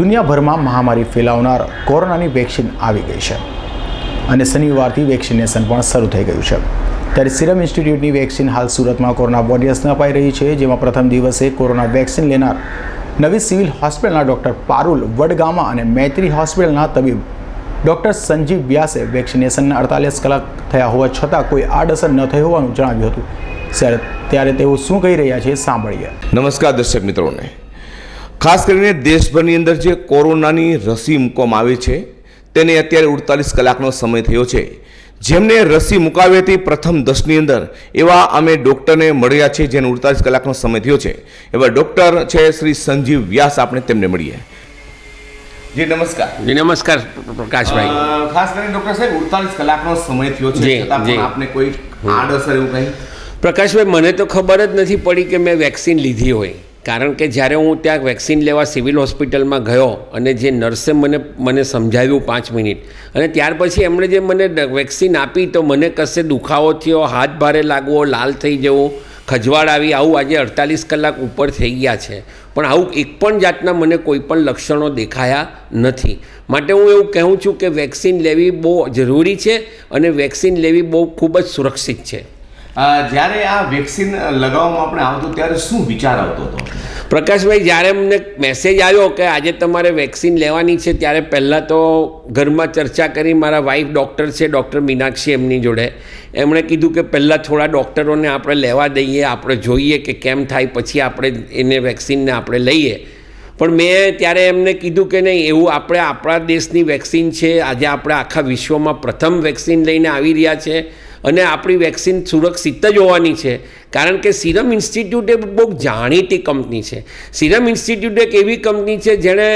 દુનિયાભરમાં મહામારી ફેલાવનાર કોરોનાની વેક્સિન આવી ગઈ છે. અને શનિવારથી વેક્સિનેશન પણ શરૂ થઈ ગયું છે. ત્યારે સિરમ ઇન્સ્ટિટ્યૂટની વેક્સિન હાલ સુરતમાં કોરોના વોરિયર્સને અપાઈ રહી છે, જેમાં પ્રથમ દિવસે કોરોના વેક્સિન લેનાર નવી સિવિલ હોસ્પિટલના ડૉક્ટર પારુલ વડગામા અને મૈત્રી હોસ્પિટલના તબીબ ડૉક્ટર સંજીવ વ્યાસે વેક્સિનેશનના અડતાલીસ કલાક થયા હોવા છતાં કોઈ આડઅસર ન થઈ હોવાનું જણાવ્યું હતું. ત્યારે તેઓ શું કહી રહ્યા છે સાંભળીએ. નમસ્કાર દર્શક મિત્રોને. ખાસ કરીને દેશભરની અંદર જે કોરોનાની રસી મૂકવામાં આવી છે તેને અત્યારે ઉડતાલીસ કલાકનો સમય થયો છે. જેમને રસી મુકાવી હતી પ્રથમ દસની અંદર એવા અમે ડૉક્ટરને મળ્યા છે જેને ઉડતાલીસ કલાકનો સમય થયો છે. એવા ડૉક્ટર છે શ્રી સંજીવ વ્યાસ આપણે તેમને મળીએ. જી નમસ્કાર. જી નમસ્કાર પ્રકાશભાઈ. ખાસ કરીને ડૉક્ટર સાહેબ ઉડતાલીસ કલાકનો સમય થયો છે. છતાં આપને કોઈ આડઅસર એવું કંઈ? પ્રકાશભાઈ મને તો ખબર જ નથી પડી કે મેં વેક્સિન લીધી હોય. કારણ કે જ્યારે હું ત્યાં વેક્સિન લેવા સિવિલ હોસ્પિટલમાં ગયો અને જે નર્સે મને મને સમજાવ્યું પાંચ મિનિટ, અને ત્યાર પછી એમણે જે મને વેક્સિન આપી તો મને કશે દુખાવો થયો, હાથ ભારે લાગવો, લાલ થઈ જવો, ખજવાળ આવી, આવું આજે અડતાલીસ કલાક ઉપર થઈ ગયા છે. પણ આવું એક પણ જાતના મને કોઈ પણ લક્ષણો દેખાયા નથી. માટે હું એવું કહું છું કે વેક્સિન લેવી બહુ જરૂરી છે અને વેક્સિન લેવી બહુ ખૂબ જ સુરક્ષિત છે. જ્યારે આ વેક્સિન લગાવવામાં આપણે આવતું ત્યારે શું વિચાર આવતો હતો? પ્રકાશભાઈ, જ્યારે અમને મેસેજ આવ્યો કે આજે તમારે વેક્સિન લેવાની છે, ત્યારે પહેલાં તો ઘરમાં ચર્ચા કરી, મારા વાઈફ ડૉક્ટર છે ડૉક્ટર મીનાક્ષી એમની જોડે. એમણે કીધું કે પહેલાં થોડા ડૉક્ટરોને આપણે લેવા દઈએ, આપણે જોઈએ કે કેમ થાય, પછી આપણે એને વેક્સિનને આપણે લઈએ. પણ મેં ત્યારે એમને કીધું કે નહીં, એવું આપણે આપણા દેશની વેક્સિન છે, આજે આપણે આખા વિશ્વમાં પ્રથમ વેક્સિન લઈને આવી રહ્યા છે. અને આપણી વેક્સિન સુરક્ષિત જ હોવાની છે. કારણ કે સિરમ ઇન્સ્ટિટ્યૂટ એ બહુ જાણીતી કંપની છે. સિરમ ઇન્સ્ટિટ્યૂટ એક એવી કંપની છે જેણે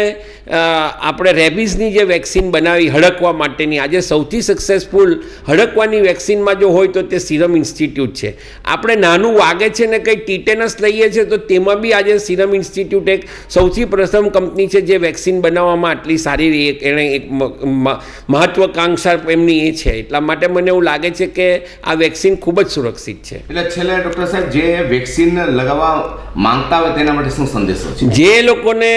આપણે રેબિઝની જે વેક્સિન બનાવી હડકવા માટેની, આજે સૌથી સક્સેસફુલ હડકવાની વેક્સિનમાં જો હોય તો તે સિરમ ઇન્સ્ટિટ્યૂટ છે. આપણે નાનું વાગે છે ને કંઈ ટીટેનસ લઈએ છીએ તો તેમાં બી આજે સિરમ ઇન્સ્ટિટ્યૂટ એક સૌથી પ્રથમ કંપની છે જે વેક્સિન બનાવવામાં આટલી સારી એક એણે એક મહત્વકાંક્ષા એમની એ છે. એટલા માટે મને એવું લાગે છે કે આ વેક્સિન ખૂબ જ સુરક્ષિત છે. એટલે છેલ્લે ડૉક્ટર સાહેબ જે વેક્સિન લગાવવા માંગતા હોય તેના માટે શું સંદેશો છે? જે લોકોને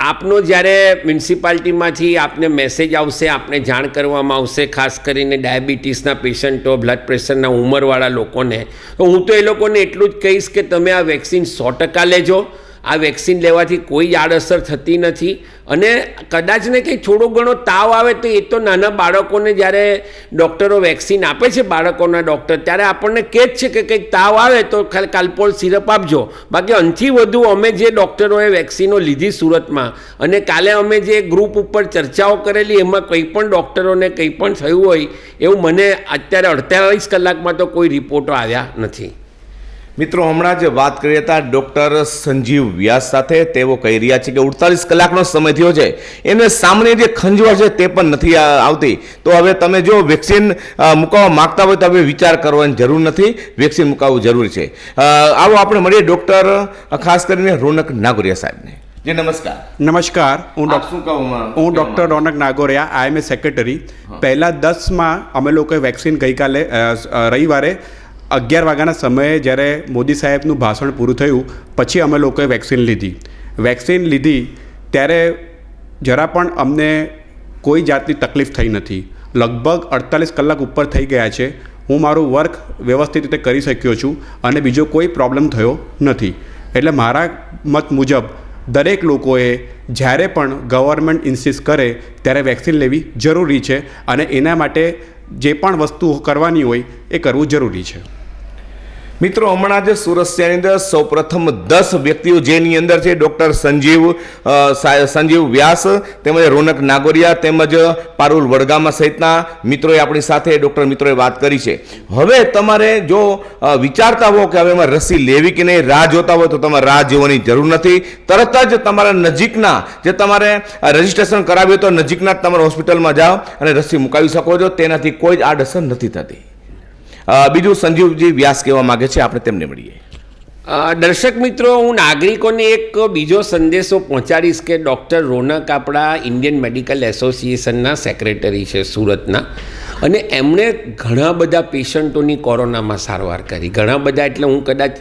આપનો જ્યારે મ્યુનિસિપાલિટીમાંથી આપને મેસેજ આવશે, આપને જાણ કરવામાં આવશે, ખાસ કરીને ડાયાબિટીસના પેશન્ટો, બ્લડ પ્રેશરના ઉંમરવાળા લોકોને, તો હું તો એ લોકોને એટલું જ કહીશ કે તમે આ વેક્સિન સો ટકા લેજો. આ વેક્સિન લેવાથી કોઈ આડઅસર થતી નથી. અને કદાચ ને કંઈ થોડો ઘણો તાવ આવે તો એ તો નાના બાળકોને જ્યારે ડૉક્ટરો વેક્સિન આપે છે, બાળકોના ડૉક્ટર, ત્યારે આપણને કહે જ છે કે કંઈક તાવ આવે તો ખાલી કાલપોલ સિરપ આપજો. બાકી અંથી વધુ અમે જે ડૉક્ટરોએ વેક્સિનો લીધી સુરતમાં અને કાલે અમે જે ગ્રુપ ઉપર ચર્ચાઓ કરેલી, એમાં કંઈ પણ ડૉક્ટરોને કંઈ પણ થયું હોય એવું મને અત્યારે અડતાલીસ કલાકમાં તો કોઈ રિપોર્ટો આવ્યા નથી. મિત્રો હમણાં જ વાત કરી હતા ડૉક્ટર સંજીવ વ્યાસ સાથે. તેઓ કહી રહ્યા છે કે ઉડતાલીસ કલાકનો સમય થયો છે. એને સામાન્ય જે ખંજવાળ છે તે પણ નથી આવતી. તો હવે તમે જો વેક્સિન મુકાવવા માંગતા હોય તો હવે વિચાર કરવાની જરૂર નથી. વેક્સિન મુકાવવું જરૂરી છે. આવો આપણે મળીએ ડૉક્ટર ખાસ કરીને રોનક નાગોરિયા સાહેબને. જી નમસ્કાર. નમસ્કાર. હું કહો હું ડૉક્ટર રોનક નાગોરિયા આઈ એમ એ સેક્રેટરી પહેલાં દસમાં અમે લોકોએ વેક્સિન ગઈકાલે રવિવારે અગિયાર વાગ્યાના સમયે જ્યારે મોદી સાહેબનું ભાષણ પૂરું થયું, પછી અમે લોકોએ વેક્સિન લીધી. વેક્સિન લીધી ત્યારે જરા પણ અમને કોઈ જાતની તકલીફ થઈ નથી. લગભગ અડતાલીસ કલાક ઉપર થઈ ગયા છે. હું મારું વર્ક વ્યવસ્થિત રીતે કરી શક્યો છું અને બીજો કોઈ પ્રોબ્લેમ થયો નથી. એટલે મારા મત મુજબ દરેક લોકોએ જ્યારે પણ ગવર્મેન્ટ ઇન્સિસ્ટ કરે ત્યારે વેક્સિન લેવી જરૂરી છે અને એના માટે જે પણ વસ્તુ કરવાની હોય એ કરવું જરૂરી છે. મિત્રો, હમણાં જ સુરત શહેરની અંદર સૌપ્રથમ દસ વ્યક્તિઓ જેની અંદર છે, ડૉક્ટર સંજીવ સંજીવ વ્યાસ, તેમજ રોનક નાગોરિયા, તેમજ પારુલ વડગામા સહિતના મિત્રોએ આપણી સાથે, ડૉક્ટર મિત્રોએ વાત કરી છે. હવે તમારે જો વિચારતા હો કે હવે એમાં રસી લેવી કે નહીં, રાહ જોતા હોય તો તમારે રાહ જોવાની જરૂર નથી. તરત જ તમારા નજીકના, જે તમારે રજિસ્ટ્રેશન કરાવ્યું તો નજીકના તમારા હોસ્પિટલમાં જાઓ અને રસી મુકાવી શકો છો. તેનાથી કોઈ જ આડઅસર નથી થતી. બીજું સંજીવજી વ્યાસ કહેવા માંગે છે આપણે તેમને મળીએ. દર્શક મિત્રો હું નાગરિકોને એક બીજો સંદેશો પહોંચાડીશ કે ડૉક્ટર રોનક આપણા ઇન્ડિયન મેડિકલ એસોસિએશનના સેક્રેટરી છે સુરતના અને એમણે ઘણા બધા પેશન્ટોની કોરોનામાં સારવાર કરી. ઘણા બધા એટલે હું કદાચ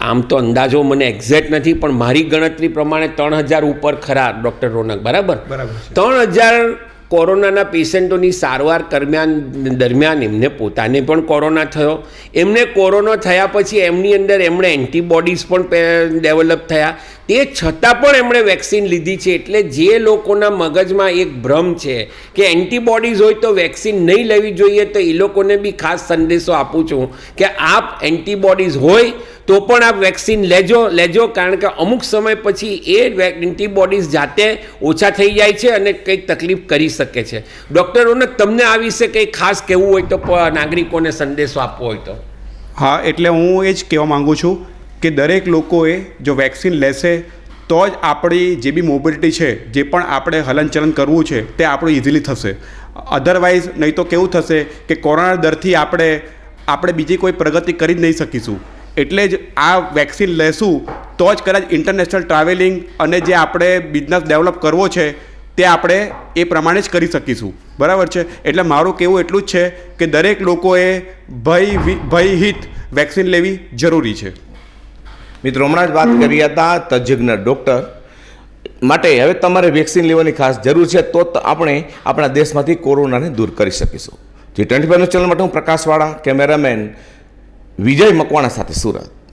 આમ તો અંદાજો મને એક્ઝેક્ટ નથી પણ મારી ગણતરી પ્રમાણે ત્રણ હજાર ઉપર ખરા ડૉક્ટર રોનક બરાબર? બરાબર ત્રણ હજાર કોરોનાના પેશન્ટોની સારવાર દરમિયાન દરમિયાન એમને પોતાને પણ કોરોના થયો. એમને કોરોના થયા પછી એમની અંદર એમણે એન્ટીબોડીઝ પણ ડેવલપ થયા. તે છતાં પણ એમણે વેક્સિન લીધી છે એટલે જે લોકોના મગજમાં એક ભ્રમ છે કે એન્ટીબોડીઝ હોય તો વેક્સિન નહીં લેવી જોઈએ, તો એ લોકોને બી ખાસ સંદેશો આપું છું કે આપ એન્ટીબોડીઝ હોય તો પણ આપ વેક્સિન લેજો લેજો, કારણ કે અમુક સમય પછી એ એન્ટીબોડીઝ જાતે ઓછા થઈ જાય છે અને કંઈક તકલીફ કરી શકે છે. ડૉક્ટરોને તમને આ વિશે કંઈ ખાસ કહેવું હોય તો નાગરિકોને સંદેશો આપવો હોય તો. હા, એટલે હું એ જ કહેવા માગું છું કે દરેક લોકોએ જો વેક્સિન લેશે, તો જ આપણી જે બી મોબિલિટી છે, જે પણ આપણે હલનચલન કરવું છે, તે આપણું ઇઝીલી થશે. અધરવાઇઝ નહીં તો કેવું થશે કે કોરોના દરથી આપણે આપણે બીજી કોઈ પ્રગતિ કરી જ નહીં શકીશું. એટલે જ આ વેક્સિન લેશું, તો જ કદાચ ઇન્ટરનેશનલ ટ્રાવેલિંગ અને જે આપણે બિઝનેસ ડેવલપ કરવો છે, તે આપણે એ પ્રમાણે જ કરી શકીશું. બરાબર છે? એટલે મારું કહેવું એટલું જ છે કે દરેક લોકોએ ભય ભયહિત વેક્સિન લેવી જરૂરી છે. મિત્રો હમણાં જ વાત કરી હતા તજજ્ઞ ડૉક્ટર. માટે હવે તમારે વેક્સિન લેવાની ખાસ જરૂર છે તો આપણે આપણા દેશમાંથી કોરોનાને દૂર કરી શકીશું. જે ટ્વેન્ટી ફાઈવ ચેનલ માટે હું પ્રકાશવાળા કેમેરામેન વિજય મકવાણા સાથે સુરત.